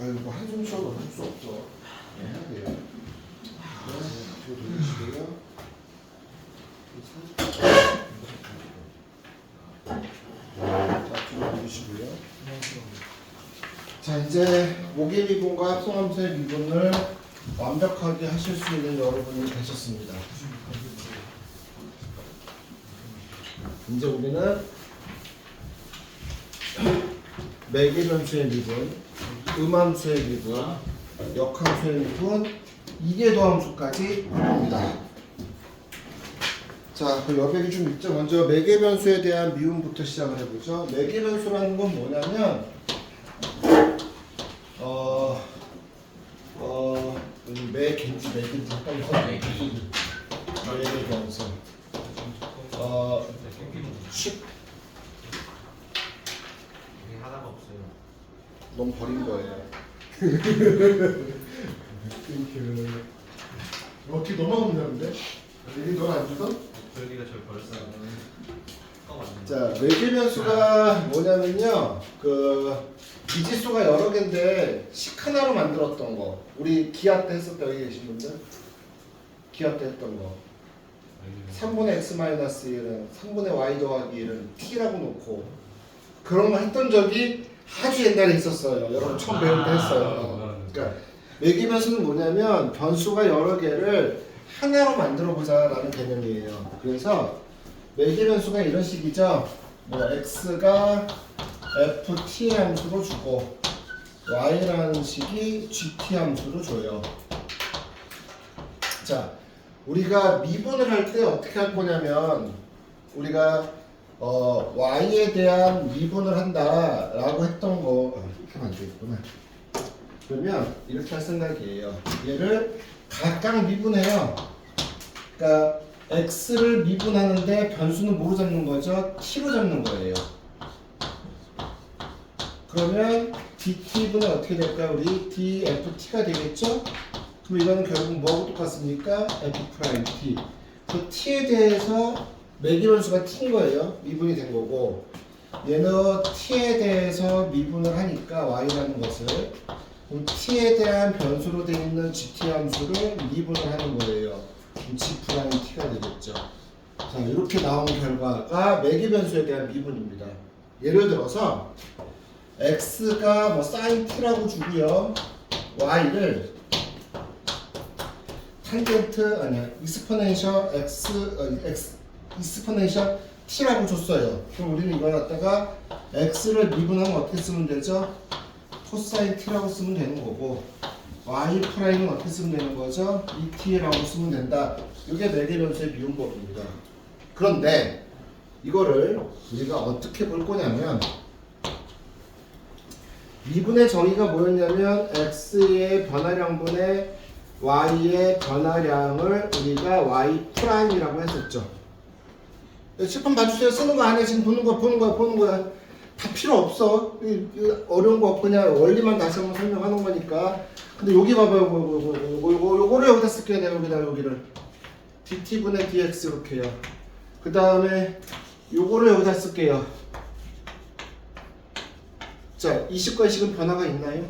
아유 뭐 한숨 쉬어도 할수 없죠. 네, 해야 돼요. 네, 뒤로 돌리시고요. 자, 뒤로 돌리시고요. 자, 이제 목의 미분과 소함수의 미분을 완벽하게 하실 수 있는 여러분이 되셨습니다. 이제 우리는 매개 변수의 미분, 음함수의 미분, 역함수의 미분, 이계도함수까지 합니다. 자, 그 여백이 좀 있죠. 먼저 매개 변수에 대한 미분부터 시작을 해보죠. 매개 변수라는 건 뭐냐면, 어, 어, 음, 매개지, 매개지, 헷갈려. 매개 변수. 어, 쉽, 이게 하나가 없어요. 너무 버린 거예요. 어떻게 넘어갔냐는데? 여기 넌안 주던? 조현이가 저를. 껌 왔네. 자, 외계변수가 뭐냐면요. 그 비지수가 여러 개인데 식 하나로 만들었던 거. 우리 기하 때 했었다 여기 계신 분들? 기하 때 했던 거. 3분의 x 마이너스 1은 3분의 y 더하기 1은 t라고 놓고 그런 거 했던 적이 아주 옛날에 있었어요. 여러분 처음 배울 때 했어요. 그러니까 외계변수는 뭐냐면 변수가 여러 개를 하나로 만들어 보자라는 개념이에요. 그래서 외계변수가 이런 식이죠. 뭐 x가 ft 함수로 주고 y라는 식이 gt 함수로 줘요. 자, 우리가 미분을 할 때 어떻게 할 거냐면 우리가 어, y에 대한 미분을 한다라고 했던 거 아, 이렇게 되겠구나. 그러면 이렇게 할 생각이에요. 얘를 각각 미분해요. 그러니까 x를 미분하는데 변수는 뭐로 잡는 거죠? t로 잡는 거예요. 그러면 dt분은 어떻게 될까? 우리 dft가 되겠죠? 그럼 이거는 결국 뭐하고 똑같습니까? f t. 그 t에 대해서 매기변수가 t인 거예요. 미분이 된 거고 얘는 t에 대해서 미분을 하니까 y라는 것을 그럼 t에 대한 변수로 되어 있는 gt 함수를 미분을 하는 거예요. 그럼 g 프라임 t가 되겠죠. 자 이렇게 나온 결과가 매기변수에 대한 미분입니다. 예를 들어서 x가 뭐 sin t라고 주고요. y를 탄젠트 아니야 익스포넨셜 x 어, x 익스포넨셜 t라고 줬어요. 그럼 우리는 이걸 갖다가 x를 미분하면 어떻게 쓰면 되죠? 코사인 t라고 쓰면 되는 거고 y 프라임은 어떻게 쓰면 되는 거죠? 2t라고 쓰면 된다. 이게 매개 변수의 미분법입니다. 그런데 이거를 우리가 어떻게 볼 거냐면 미분의 정의가 뭐였냐면 x의 변화량분의 y의 변화량을 우리가 y 프라임이라고 했었죠. 칠판 봐주세요. 쓰는 거 아니야. 지금 보는 거 보는 거야 보는 거야. 다 필요 없어. 어려운 거 없고 그냥 원리만 다시 한번 설명하는 거니까. 근데 여기 봐봐요. 요거 요거 요거 요거 요거를 여기다 쓸게요. 내가 여기다 여기를 dt분의 dx 이렇게요. 그 다음에 요거를 여기다 쓸게요. 자, 이 식과 이 식은 변화가 있나요?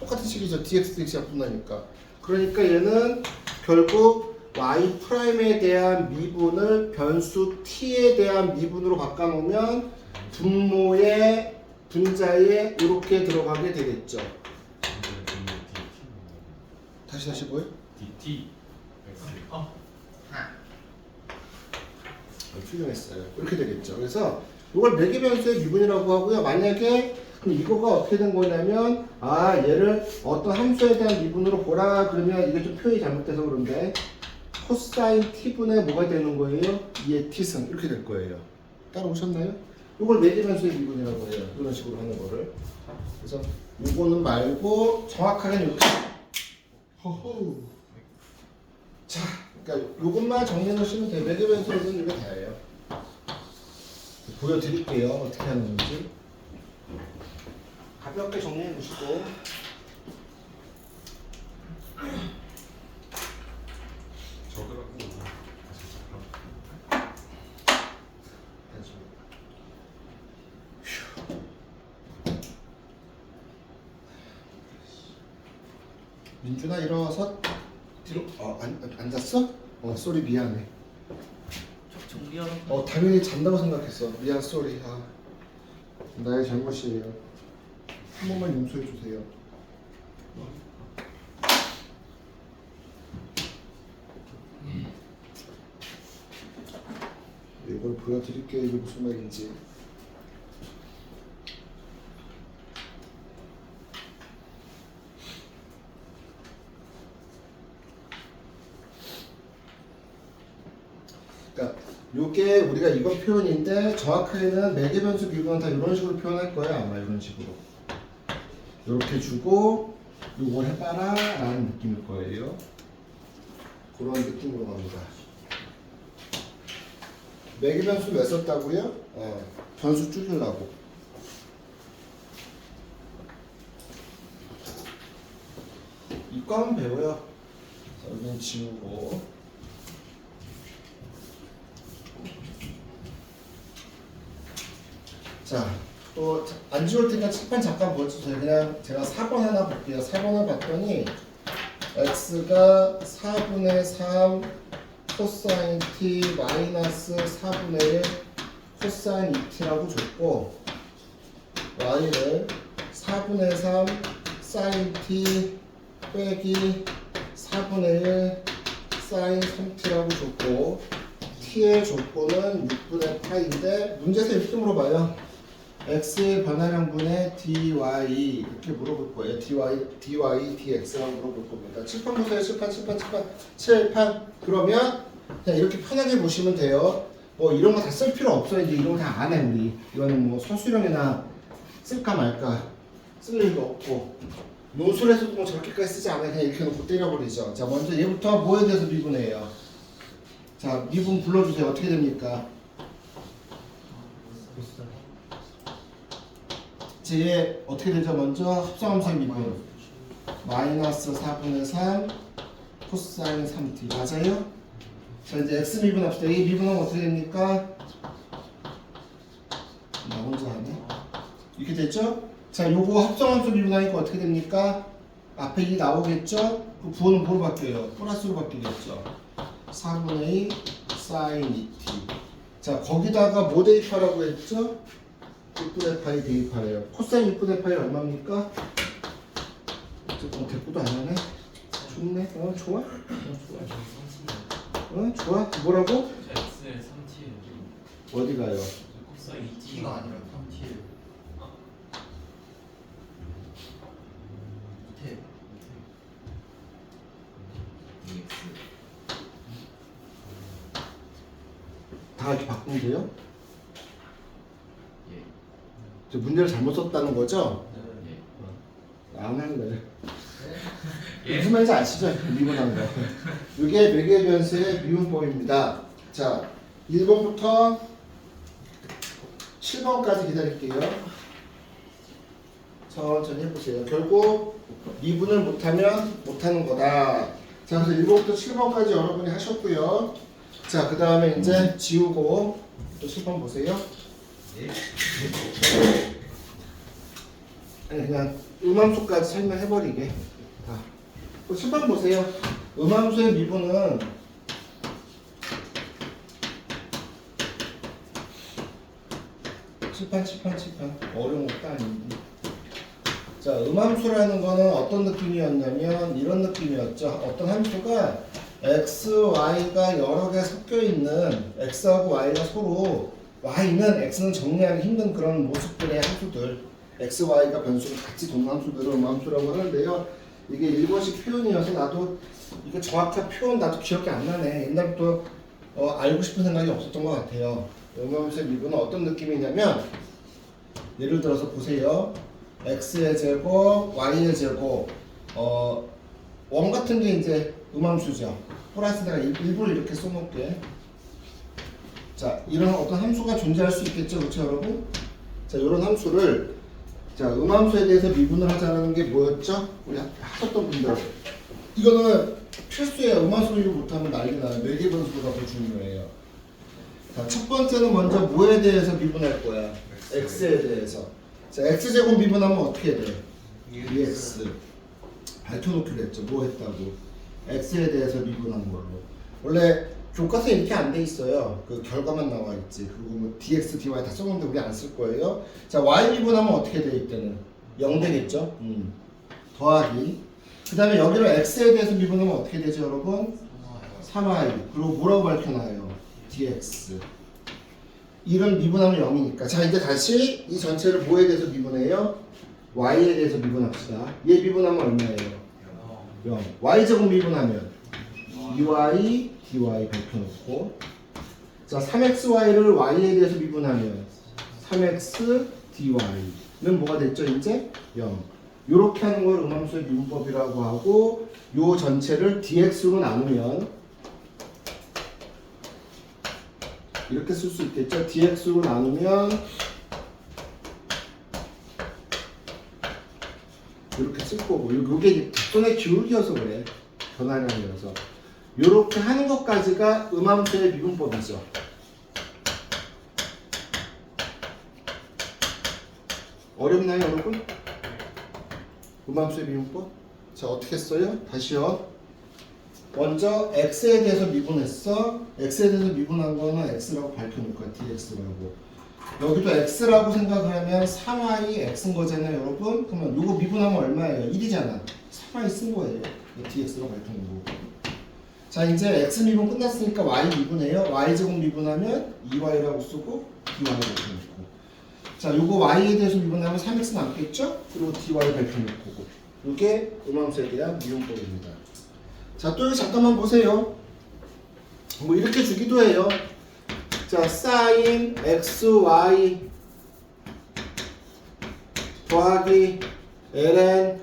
똑같은 식이죠. dx dx가 분다니까. 그러니까 얘는 결국 y 프라임에 대한 미분을 변수 t에 대한 미분으로 바꿔놓으면 분모의 분자에 이렇게 들어가게 되겠죠. 다시 다시 뭐요? DT. 어. 훌륭했어요. 이렇게 되겠죠. 그래서 이걸 매개 변수의 미분이라고 하고요. 만약에 그럼 이거가 어떻게 된 거냐면 아 얘를 어떤 함수에 대한 미분으로 보라 그러면 이게 좀 표현이 잘못돼서 그런데 코사인 t분의 뭐가 되는 거예요? 2의 t승 이렇게 될 거예요. 따라오셨나요? 이걸 매개 변수의 미분이라고 해요. 이런 식으로 하는 거를. 그래서 이거는 말고 정확하게는 이렇게 허허. 자, 그러니까 이것만 정리해 놓으시면 돼요. 매개 변수는 이게 다예요. 보여드릴게요. 어떻게 하는지. 가볍게 정리해 놓으시고. 민준아 일어서 뒤로 어 안, 앉았어? 어 쏘리 미안해. 저 정리하러 어 당연히 잔다고 생각했어. 미안 쏘리 아 나의 잘못이에요. 한 번만 용서해 주세요. 이걸 보여드릴게요. 이게 무슨 말인지 그러니까 요게 우리가 이건 표현인데 정확하게는 매개 변수 미분은 다 이런 식으로 표현할 거예요 아마 이런 식으로. 이렇게 주고 요걸 해봐라 라는 느낌일 거예요. 그런 느낌으로 갑니다. 매개 변수 왜 썼다고요? 어, 변수 줄이려고. 이과는 배워요. 자, 여기는 지우고 자, 또 안 지울 테니까 칠판 잠깐 보여주세요. 그냥 제가 4번 하나 볼게요. 4번을 봤더니 x가 4분의 3 코사인 t 마이너스 4분의 1 코사인 2t라고 줬고 y를 4분의 3 사인 t 빼기 4분의 1 사인 3t라고 줬고 t의 조건은 6분의 파인데 문제에서 이렇게 물어봐요. X의 변화량분의 dy 이렇게 물어볼 거예요. dy, dy, dx라고 물어볼 겁니다. 칠판 보세요. 칠판, 칠판, 칠판, 칠판. 그러면 그냥 이렇게 편하게 보시면 돼요. 뭐 이런 거 다 쓸 필요 없어요. 이제 이런 거 다 안 해 우리. 이거는 뭐 서술형이나 쓸까 말까 쓸 일도 없고 노술에서도 뭐 저렇게까지 쓰지 않아요. 그냥 이렇게 놓고 때려버리죠. 자 먼저 얘부터 뭐에 대해서 미분해요. 자 미분 불러주세요. 어떻게 됩니까? 제 어떻게 되죠? 먼저 합성함수의 미분 마이너스 4분의 3 코사인 3t 맞아요? 자 이제 x 미분 합시다. 이 미분하면 어떻게 됩니까? 나 혼자 하네. 이렇게 됐죠? 자 요거 합성함수 미분하니까 어떻게 됩니까? 앞에 이 나오겠죠? 그 부호는 뭐로 바뀌어요? 플러스로 바뀌겠죠? 4분의 2 사인 2t 자 거기다가 뭐 대입하라고 했죠? 6분의 파이 대입하래요. 코사인 6분의 파이 얼마입니까? 어쨌든 대꾸도 안 하네. 좋네. 어 좋아. 어 좋아. 어 좋아. 뭐라고? x의 3t예요. 어디 가요? 코사인 2t가 아니라 3t예요. 밑에 다 이렇게 바꾸면 돼요? 예. 저 문제를 잘못 썼다는 거죠? 예. 안 할래. 무슨 말인지 아시죠? 미분한 거. 이게 매개 변수의 미분법입니다. 자, 1번부터 7번까지 기다릴게요. 천천히 해보세요. 결국 미분을 못하면 못하는 거다. 자, 그래서 1번부터 7번까지 여러분이 하셨고요. 자, 그 다음에 이제 지우고 또 7번 보세요. 그냥 음함수까지 설명해버리게. 자, 또 7번 보세요. 음함수의 미분은 칠판 칠판 칠판 어려운 것도 아닌데 자 음함수라는 거는 어떤 느낌이었냐면 이런 느낌이었죠 어떤 함수가 x, y가 여러 개 섞여 있는 x하고 y가 서로 y는 x는 정리하기 힘든 그런 모습들의 함수들 x, y가 변수를 같이 도는 함수들을 음함수라고 하는데요 이게 일본식 표현이어서 나도 이거 정확한 표현 나도 기억이 안 나네 옛날부터 어, 알고 싶은 생각이 없었던 것 같아요 음함수의 미분은 어떤 느낌이냐면 예를 들어서 보세요. x의 제곱, y의 제곱, 어, 원 같은 게 이제 음함수죠. 플러스 내가 일- 일부러 이렇게 써놓을게. 자, 이런 어떤 함수가 존재할 수 있겠죠, 그렇죠, 여러분? 자, 이런 함수를 자, 음함수에 대해서 미분을 하자는 게 뭐였죠? 우리 하- 하셨던 분들. 이거는 필수예요. 음함수 미분 못하면 난리 나요. 매개 변수가 더 중요해요. 자, 첫 번째는 먼저 뭐에 대해서 미분할 거야? x에 대해서. 자, x 제곱 미분하면 어떻게 돼? 2x. 밝혀놓기로 했죠. 뭐 했다고? x에 대해서 미분한 걸로. 원래 교과서에 이렇게 안 돼 있어요. 그 결과만 나와 있지. 그리고 뭐 dx, dy 다 써놓는데 우리 안 쓸 거예요. 자, y 미분하면 어떻게 돼 있대는? 0 되겠죠? 음. 더하기. 그 다음에 여기를 x에 대해서 미분하면 어떻게 되죠, 여러분? 3y. 그리고 뭐라고 밝혀놔요? dx. 이런 미분하면 0이니까. 자, 이제 다시 이 전체를 뭐에 대해서 미분해요? y에 대해서 미분합시다. 얘 미분하면 얼마예요? 0. y제곱 미분하면 2y, dy 밝혀놓고 자, 3xy를 y에 대해서 미분하면 3x, dy는 뭐가 됐죠, 이제? 0. 요렇게 하는 걸 음함수의 미분법이라고 하고 요 전체를 dx로 나누면 이렇게 쓸 수 있겠죠? dx로 나누면 이렇게 쓸 거고 요- 요게 뒷손의 기울기여서 그래 변화량이어서 요렇게 하는 것까지가 음함수의 미분법이죠 어렵나요 여러분? 음함수의 미분법? 자 어떻게 써요? 다시요 먼저 x에 대해서 미분했어 x에 대해서 미분한 거는 x라고 밝혀놓을 거야 dx라고 여기도 x라고 생각을 하면 3y x인 거잖아요 여러분 그러면 요거 미분하면 얼마예요? 1이잖아 3y 쓴 거예요 dx로 밝혀놓은 거고 자 이제 x 미분 끝났으니까 y 미분해요. Y제곱 미분하면 2y라고 쓰고 dy라고 밝혀놓고. 자 요거 y에 대해서 미분하면 3x 남겠죠? 그리고 dy 밝혀놓을 거고. 요게 음함수에 대한 미분법입니다. 자또 여기 잠깐만 보세요. 뭐 이렇게 주기도 해요. 자, sin x, y 더하기 ln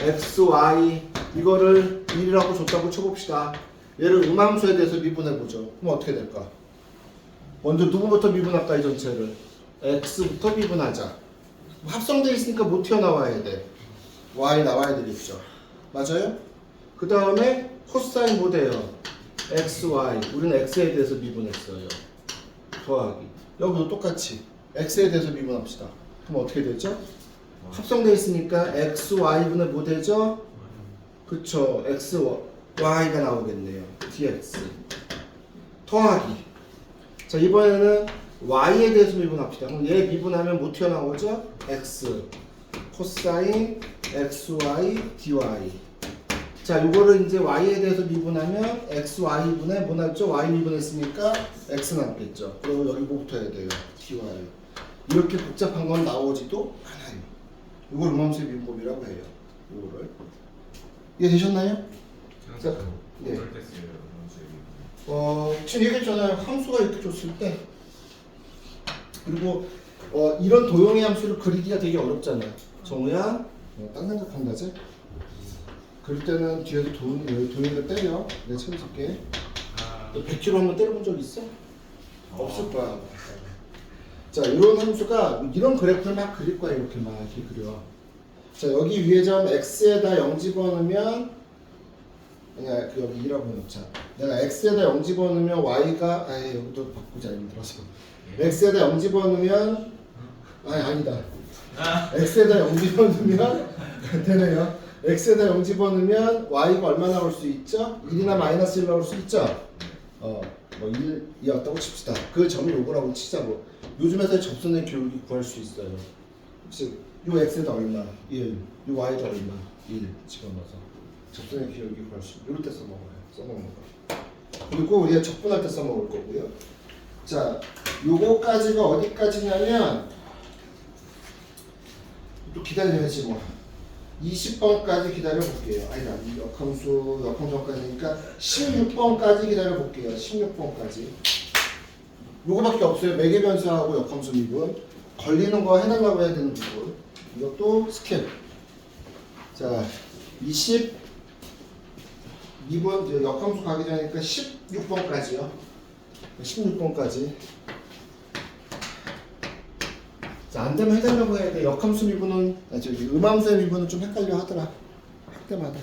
x, y 이거를 1이라고 줬다고 쳐봅시다. 얘를 음함수에 대해서 미분해보죠. 그럼 어떻게 될까? 먼저 누구부터 미분할까 이 전체를? x부터 미분하자. 합성돼 있으니까 못 튀어나와야 돼. y 나와야 되겠죠. 맞아요? 그 다음에 코사인 뭐 돼요? x, y. 우리는 x에 대해서 미분했어요. 더하기 여기도 똑같이 x에 대해서 미분합시다 그럼 어떻게 되죠? 합성돼 있으니까 x, y분의 뭐 되죠? 그쵸 x, y가 나오겠네요 dx 더하기 자 이번에는 y에 대해서 미분합시다 그럼 얘 미분하면 뭐 튀어나오죠? x 코사인 xy dy 자, 요거를 이제 y에 대해서 미분하면 x, y분의 뭐 났죠? y 미분했으니까 x 남겠죠. 그리고 여기 뭐부터 해야 돼요? dy. 이렇게 복잡한 건 나오지도 않아요. 이걸 음함수의 미분법이라고 해요. 요거를. 이해되셨나요? 자, 네. 어떨 쓰여요? 어, 지금 얘기했잖아요. 함수가 이렇게 줬을 때. 그리고 어, 이런 도형의 함수를 그리기가 되게 어렵잖아요. 정우야, 어, 딴 생각한다지? 그럴 때는 뒤에서 돈, 여기 도형을 때려. 내가 쳐줄게. 아, 너 100kg 한번 때려본 적 있어? 없을 거야. 자, 이런 함수가 이런 그래프를 막 그릴 거야. 이렇게 막 이렇게 그려. 자, 여기 위에 점 x에다 0 집어넣으면 아니야, 그 여기 2라고 해놓자. 내가 x에다 0 집어넣으면 y가 아 여기도 바꾸자 예를 들어서 x에다 0 집어넣으면 아니 아니다. x에다 0 집어넣으면 되네요. x에다 0 집어넣으면 y가 얼마 나올 수 있죠? 1이나 마이너스 1 나올 수 있죠? 어, 뭐 1이었다고 칩시다. 그 점이 요거라고 치자고. 요즘에서 접선의 교육이 구할 수 있어요. 혹시 요 x에다 얼마? 1. 요 y에다 얼마? 1 집어넣어서. 접선의 기억이 구할 수 있어요. 이럴 때 써먹어요. 써먹는 거. 그리고 우리가 적분할 때 써먹을 거고요. 자, 요거까지가 어디까지냐면 또 기다려야지 뭐. 20번까지 기다려 볼게요. 아니다. 이 역함수 역함수까지니까 16번까지 기다려 볼게요. 16번까지. 요거밖에 없어요. 매개 변수하고 역함수 미분. 걸리는 거 해달라고 해야 되는 부분. 이것도 스케일. 자, 20 2번 역함수 가기 전이니까 16번까지요. 16번까지. 자, 안 되면 해달라고 해야 돼. 역함수 미분은, 아, 저기, 음함수의 미분은 좀 헷갈려 하더라. 할 때마다.